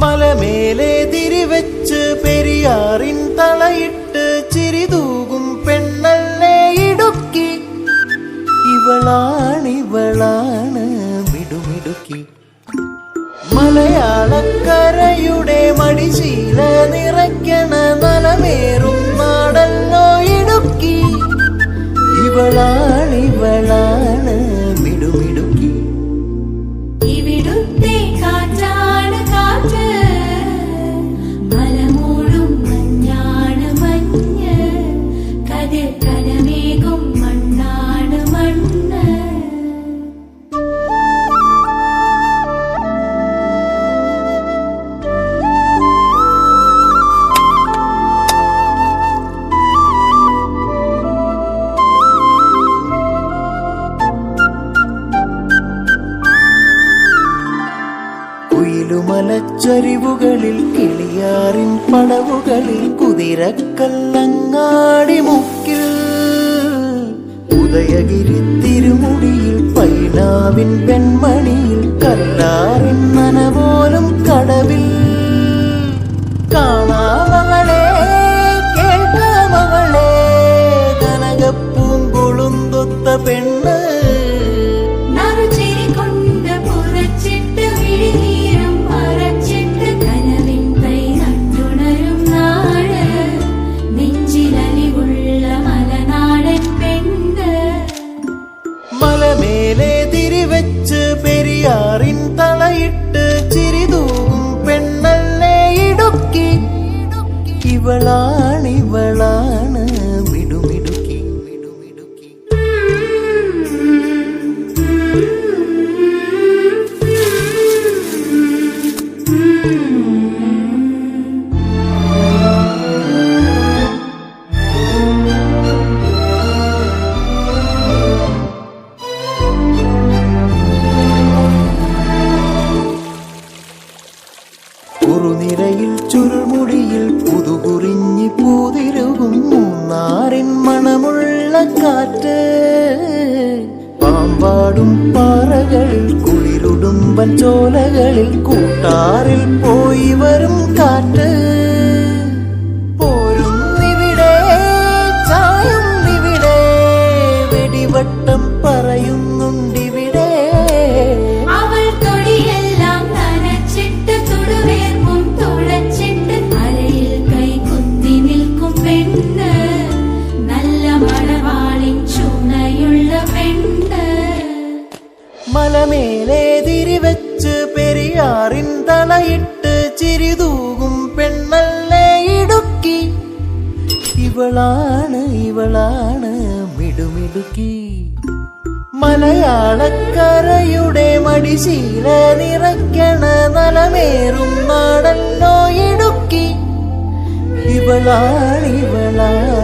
മലമേലെ തിരിവെച്ച് പെരിയാറിൻ തളയിട്ട് ചിരിതൂകും പെണ്ണല്ലേ ഇടുക്കി. ഇവളാണിവളാണ് മിടുമിടുക്കി. മലയാളക്കരയുടെ മടിശീല നിറയ്ക്കണ കുയിലുമലച്ചരിവുകളിൽ കിളിയാറിൻ പടവുകളിൽ കുതിരക്കല്ലങ്ങാടി മുക്കിൽ. ഉദയഗിരി തിരുമുടിയിൽ പൈനാവിൻ വെൺമണിയിൽ കുറുനിരയിൽ ചുരുൾമുടിയിൽ പുതുകുറിഞ്ഞി മൂന്നാറിൻ മണമുള്ള കാറ്റ്. പാമ്പാടും പാറകളിൽ ചോലകളിൽ കൂട്ടാറിൽ പോയി വരും കാറ്റ്. ചായം ഇവിടെ വെടിവട്ടം മലമേലെ തിരിവെച്ച് പെരിയാറിൻ തളയിട്ട് ചിരിതൂകും പെണ്ണല്ലേ ഇടുക്കി. ഇവളാണ് ഇവളാണ് മിടുമിടുക്കി. മലയാളക്കരയുടെ മടിശീല നിറയ്ക്കണ നലമേറും നാടല്ലോ ഇടുക്കി. ഇവളാണ് ഇവളാണ്